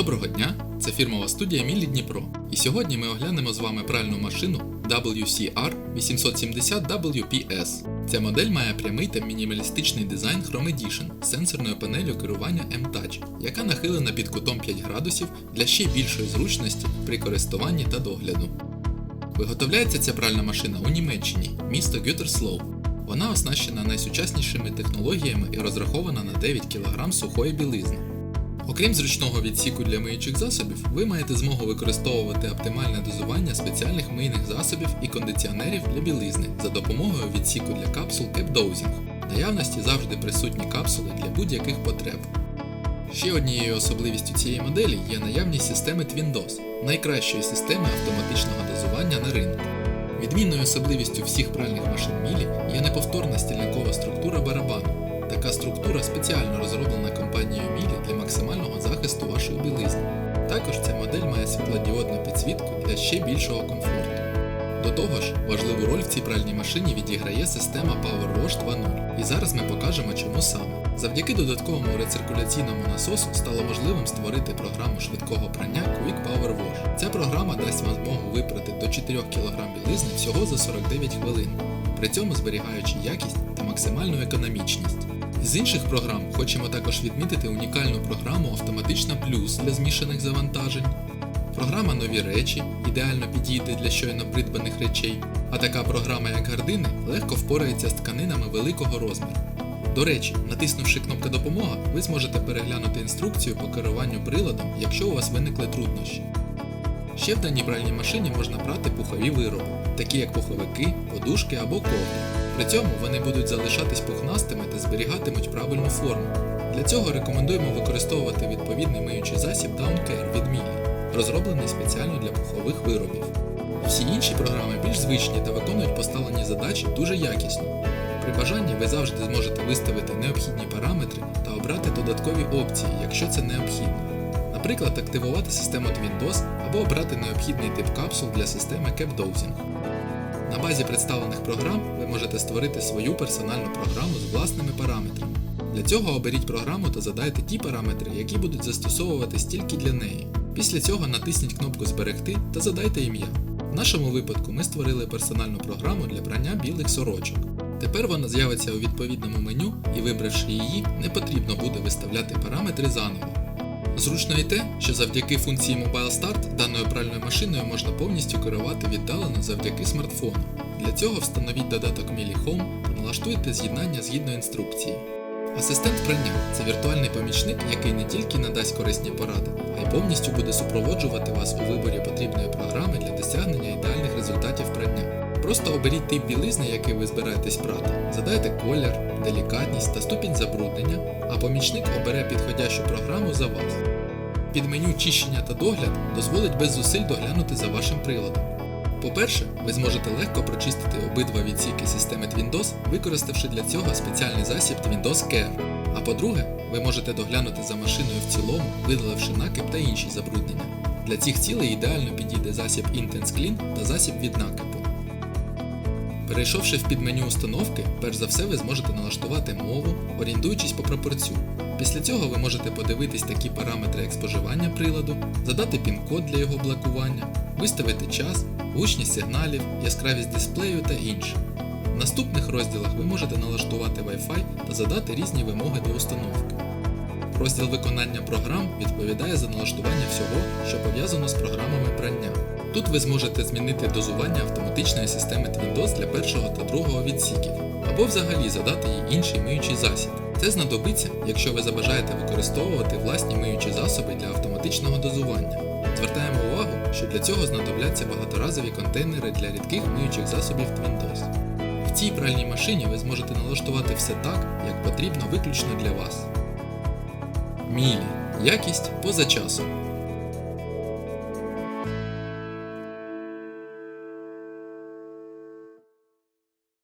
Доброго дня! Це фірмова студія Мілі Дніпро. І сьогодні ми оглянемо з вами пральну машину WCR 870 WPS. Ця модель має прямий та мінімалістичний дизайн Chrome Edition з сенсорною панелью керування M-Touch, яка нахилена під кутом 5 градусів для ще більшої зручності при користуванні та догляду. Виготовляється ця пральна машина у Німеччині, місто Гютерслоу. Вона оснащена найсучаснішими технологіями і розрахована на 9 кг сухої білизни. Окрім зручного відсіку для миючих засобів, ви маєте змогу використовувати оптимальне дозування спеціальних мийних засобів і кондиціонерів для білизни за допомогою відсіку для капсул. В наявності завжди присутні капсули для будь-яких потреб. Ще однією особливістю цієї моделі є наявність системи TwinDOS, найкращої системи автоматичного дозування на ринку. Відмінною особливістю всіх пральних машин Мілі є неповторна стільникова структура барабану. Така структура спеціально розроблена компанією Мілі для максимального захисту вашої білизни. Також ця модель має світлодіодну підсвітку для ще більшого комфорту. До того ж, важливу роль в цій пральній машині відіграє система Power Wash 2.0, і зараз ми покажемо чому саме. Завдяки додатковому рециркуляційному насосу стало можливим створити програму швидкого прання Quick Power Wash. Ця програма дасть вам змогу випрати до 4 кг білизни всього за 49 хвилин, при цьому зберігаючи якість та максимальну економічність. З інших програм хочемо також відмітити унікальну програму Автоматична Плюс для змішаних завантажень. Програма Нові речі ідеально підійде для щойно придбаних речей, а така програма, як гардини, легко впорається з тканинами великого розміру. До речі, натиснувши кнопку Допомога, ви зможете переглянути інструкцію по керуванню приладом, якщо у вас виникли труднощі. Ще в даній пральній машині можна прати пухові вироби, такі як пуховики, подушки або ковдри. При цьому вони будуть залишатись пухнастими та зберігатимуть правильну форму. Для цього рекомендуємо використовувати відповідний миючий засіб Downcare від Miele, розроблений спеціально для пухових виробів. Всі інші програми більш звичні та виконують поставлені задачі дуже якісно. При бажанні ви завжди зможете виставити необхідні параметри та обрати додаткові опції, якщо це необхідно. Наприклад, активувати систему TwinDOS або обрати необхідний тип капсул для системи CapDosing. На базі представлених програм ви можете створити свою персональну програму з власними параметрами. Для цього оберіть програму та задайте ті параметри, які будуть застосовуватись тільки для неї. Після цього натисніть кнопку Зберегти та задайте ім'я. В нашому випадку ми створили персональну програму для прання білих сорочок. Тепер вона з'явиться у відповідному меню і вибравши її, не потрібно буде виставляти параметри заново. Зручно і те, що завдяки функції Mobile Start даною пральною машиною можна повністю керувати віддалено завдяки смартфону. Для цього встановіть додаток Mili Home та налаштуйте з'єднання згідно інструкції. Асистент прання це віртуальний помічник, який не тільки надасть корисні поради, а й повністю буде супроводжувати вас у виборі потрібної програми для досягнення. Просто оберіть тип білизни, який ви збираєтесь прати, задайте колір, делікатність та ступінь забруднення, а помічник обере підходящу програму за вас. Під меню чищення та догляд дозволить без зусиль доглянути за вашим приладом. По-перше, ви зможете легко прочистити обидва відсіки системи TwinDOS, використавши для цього спеціальний засіб TwinDOS Care. А по-друге, ви можете доглянути за машиною в цілому, видаливши накип та інші забруднення. Для цих цілей ідеально підійде засіб Intense Clean та засіб від накипу. Перейшовши в підменю установки, перш за все ви зможете налаштувати мову, орієнтуючись по прапорцю. Після цього ви можете подивитись такі параметри як споживання приладу, задати пін-код для його блокування, виставити час, гучність сигналів, яскравість дисплею та інше. В наступних розділах ви можете налаштувати Wi-Fi та задати різні вимоги до установки. Розділ виконання програм відповідає за налаштування всього, що пов'язано з програмами прання. Тут ви зможете змінити дозування автоматичної системи TwinDOS для першого та другого відсіків, або взагалі задати їй інший миючий засіб. Це знадобиться, якщо ви забажаєте використовувати власні миючі засоби для автоматичного дозування. Звертаємо увагу, що для цього знадобляться багаторазові контейнери для рідких миючих засобів TwinDOS. В цій пральній машині ви зможете налаштувати все так, як потрібно виключно для вас. Мілі. Якість поза часом.